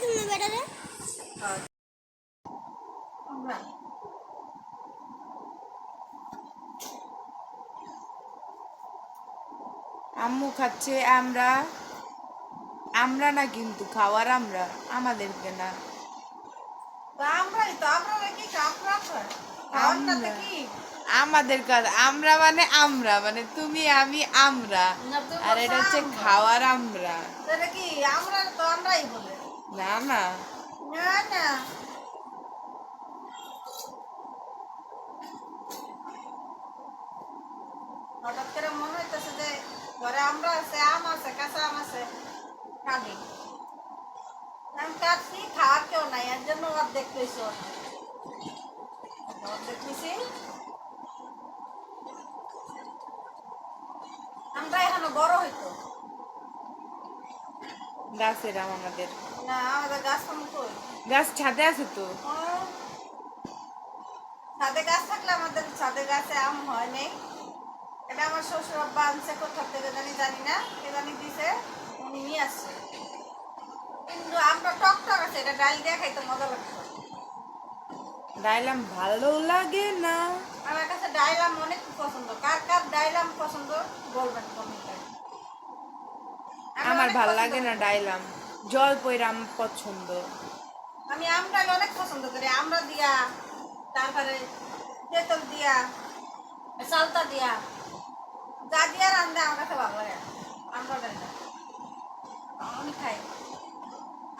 তুমি বেটারে আম্মু খাচ্ছে আমরা। আমরা না কিন্তু খাওয়ার আমরা আমাদেরকে না। আমাদের কথা আমরা মানে আমরা মানে তুমি আমি আমরা। আর এটা হচ্ছে খাওয়ার আমরা। কি আমরা তো আমরাই বলে। না না না হঠাৎ করে মনে হইতেছে যে ঘরে আমরা আছে, আম আছে, কাঁচা আম আছে কাঁদি আমি কাটছি খাওয়ার কেউ নাই, এর জন্য অর্ধেক পেয়েছি অর্ধেক পেয়েছি। আমরা এখনও বড় হইতো। গাছের আম আমাদের। না আমাদের গাছ গাছ ছাদে আছে তো। ছাদে গাছ থাকলে আমাদের ছাদে গাছে আম হয় নেই। এটা আমার শ্বশুর আব্বা আনছে কোথার থেকে জানি জানি না। কে জানি দিছে উনি নিয়ে আসছে। কিন্তু আমরা টক টক আছে এটা ডাল দিয়ে খাইতে মজা লাগতো। ডাইলাম ভালো লাগে না। আমার কাছে ডাইলাম অনেক পছন্দ। কার কার ডাইলাম পছন্দ বলবেন কমেন্টে। আমার ভালো লাগে না ডাইলাম। জল পইরাম পছন্দ। আমি আমটা অনেক পছন্দ করি। আমরা দিয়া, তারপরে তেঁতুল দিয়া, চালতা দিয়া, যা দিয়া রান্ধে আমার কাছে ভালো লাগে। আমরা আমি খাই।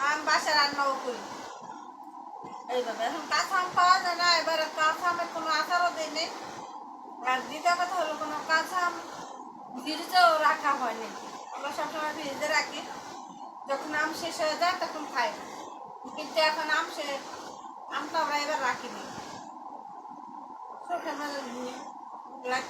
আম বাসা রান্নাও করি। এইভাবে। এখন কাঁচা আম পাওয়া যায় না। এবার কাঁচা আমের কোনো আচারও দিই নেই। আর দ্বিতীয় কথা হলো কোনো কাঁচা আম রাখা হয়নি আমরা সবসময় ফ্রিজে রাখি। যখন আম শেষ হয়ে যায়, তখন খাই। কিন্তু এখন আম সে আমটা আমরা এবার রাখিনি। চোখের মাঝে লাইট